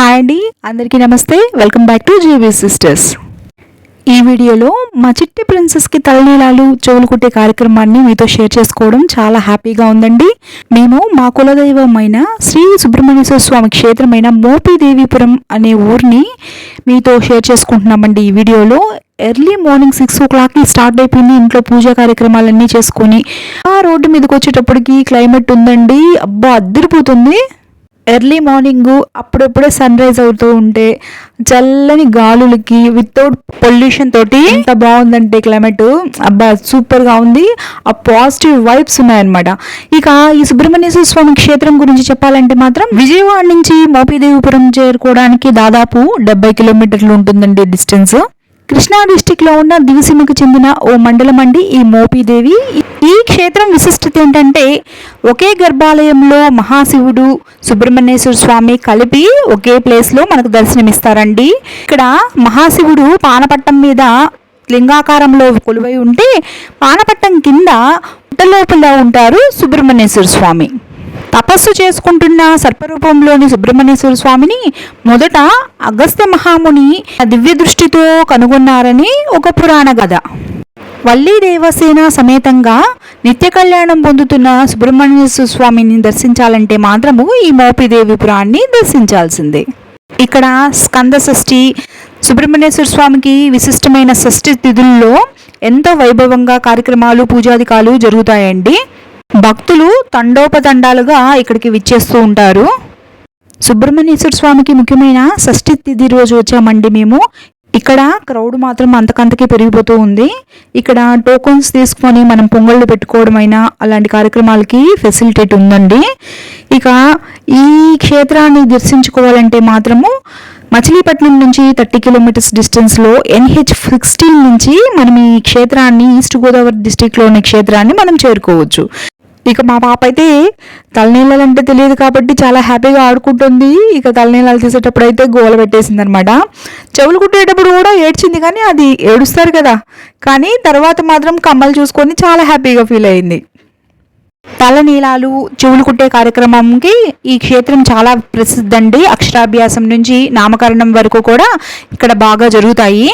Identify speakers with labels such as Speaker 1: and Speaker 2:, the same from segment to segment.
Speaker 1: Hi అండి. అందరికీ నమస్తే. Welcome back to GV sisters ఈ వీడియోలో మా చిట్టి ప్రిన్సెస్కి తలనీలాలు చెవులు కుట్టే కార్యక్రమాన్ని మీతో షేర్ చేసుకోవడం చాలా హ్యాపీగా ఉందండి. మేము మా కులదైవమైన శ్రీ సుబ్రహ్మణ్యేశ్వర స్వామి క్షేత్రమైన మోపిదేవిపురం అనే ఊరిని మీతో షేర్ చేసుకుంటున్నామండి ఈ వీడియోలో. ఎర్లీ మార్నింగ్ సిక్స్ ఓ క్లాక్కి స్టార్ట్ అయిపోయింది. ఇంట్లో పూజా కార్యక్రమాలన్నీ చేసుకొని ఆ రోడ్డు మీదకి వచ్చేటప్పటికి క్లైమేట్ ఉందండి. అబ్బా అద్దరిపోతుంది. ఎర్లీ మార్నింగ్ అప్పుడప్పుడే సన్ రైజ్ అవుతూ ఉంటే చల్లని గాలులకి వితౌట్ పొల్యూషన్ తోటి ఎంత బాగుందంటే క్లైమేట్. అబ్బా సూపర్గా ఉంది. ఆ పాజిటివ్ వైబ్స్ ఉన్నాయన్నమాట. ఇక ఈ సుబ్రహ్మణ్యేశ్వర స్వామి క్షేత్రం గురించి చెప్పాలంటే మాత్రం విజయవాడ నుంచి మోపిదేవిపురం చేరుకోవడానికి దాదాపు డెబ్బై కిలోమీటర్లు ఉంటుందండి డిస్టెన్స్. కృష్ణా డిస్టిక్లో ఉన్న దివిసీమకు చెందిన ఓ మండలం అండి ఈ మోపిదేవి. ఈ క్షేత్రం విశిష్టత ఏంటంటే ఒకే గర్భాలయంలో మహాశివుడు సుబ్రహ్మణ్యేశ్వర స్వామి కలిపి ఒకే ప్లేస్లో మనకు దర్శనమిస్తారండి. ఇక్కడ మహాశివుడు పానపట్టం మీద లింగాకారంలో కొలువై ఉంటే పానపట్టం కింద లోపల ఉంటారు సుబ్రహ్మణ్యేశ్వర స్వామి. తపస్సు చేసుకుంటున్న సర్పరూపంలోని సుబ్రహ్మణ్యేశ్వర స్వామిని మొదట అగస్త్య మహాముని దివ్య దృష్టితో కనుగొన్నారని ఒక పురాణ కథ వల్లి దేవసేన సమేతంగా నిత్య కళ్యాణం పొందుతున్న సుబ్రహ్మణ్యేశ్వర స్వామిని దర్శించాలంటే మాత్రము ఈ మోపిదేవి పురాణ్ణి దర్శించాల్సిందే. ఇక్కడ స్కంద షష్ఠి సుబ్రహ్మణ్యేశ్వర స్వామికి విశిష్టమైన షష్ఠి తిథుల్లో ఎంతో వైభవంగా కార్యక్రమాలు పూజాదికాలు జరుగుతాయండి? భక్తులు తండోపతండాలుగా ఇక్కడికి విచ్చేస్తూ ఉంటారు. సుబ్రహ్మణ్యేశ్వర స్వామికి ముఖ్యమైన షష్ఠి తిథి రోజు వచ్చామండి మేము. ఇక్కడ క్రౌడ్ మాత్రం అంతకంతకి పెరిగిపోతూ ఉంది. ఇక్కడ టోకన్స్ తీసుకొని మనం పొంగళ్ళు పెట్టుకోవడమైనా అలాంటి కార్యక్రమాలకి ఫెసిలిటేట్ ఉందండి. ఇక ఈ క్షేత్రాన్ని దర్శించుకోవాలంటే మాత్రము మచిలీపట్నం నుంచి థర్టీ కిలోమీటర్స్ డిస్టెన్స్లో ఎన్హెచ్ సిక్స్టీన్ నుంచి మనం ఈ క్షేత్రాన్ని ఈస్ట్ గోదావరి డిస్టిక్లో ఉన్న క్షేత్రాన్ని మనం చేరుకోవచ్చు. ఇక మా పాప అయితే తలనీళ్ళలు అంటే తెలియదు కాబట్టి చాలా హ్యాపీగా ఆడుకుంటుంది. ఇక తలనీళ్ళలు తీసేటప్పుడు అయితే గోల పెట్టేసింది అనమాట చెవులు కుట్టేటప్పుడు కూడా ఏడ్చింది కానీ అది ఏడుస్తారు కదా. కానీ తర్వాత మాత్రం కమ్మలు చూసుకొని చాలా హ్యాపీగా ఫీల్ అయింది. తలనీలాలు చెవులు కుట్టే కార్యక్రమంకి ఈ క్షేత్రం చాలా ప్రసిద్ధి అండి అక్షరాభ్యాసం నుంచి నామకరణం వరకు కూడా ఇక్కడ బాగా జరుగుతాయి.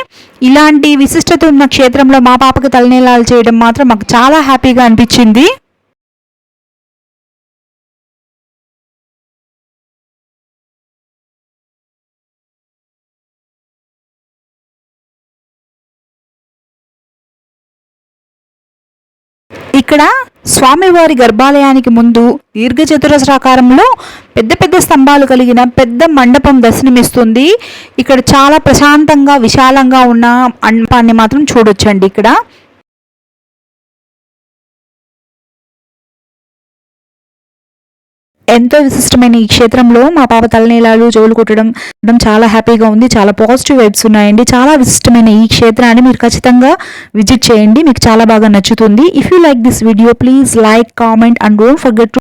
Speaker 1: ఇలాంటి విశిష్టత ఉన్న క్షేత్రంలో మా పాపకి తలనీలాలు చేయడం మాత్రం మాకు చాలా హ్యాపీగా అనిపించింది. ఇక్కడ స్వామివారి గర్భాలయానికి ముందు దీర్ఘచతురస్రాకారంలో పెద్ద పెద్ద స్తంభాలు కలిగిన పెద్ద మండపం దర్శనమిస్తుంది. ఇక్కడ చాలా ప్రశాంతంగా విశాలంగా ఉన్న మండపాన్ని మాత్రం చూడొచ్చండి ఇక్కడ. ఎంతో విశిష్టమైన ఈ క్షేత్రంలో మా పాప తలనీలాలు చెవులు కుట్టడం చాలా హ్యాపీగా ఉంది. చాలా పాజిటివ్ వైబ్స్ ఉన్నాయండి. చాలా విశిష్టమైన ఈ క్షేత్రాన్ని మీరు ఖచ్చితంగా విజిట్ చేయండి. మీకు చాలా బాగా నచ్చుతుంది. If you like this video please like comment and don't forget to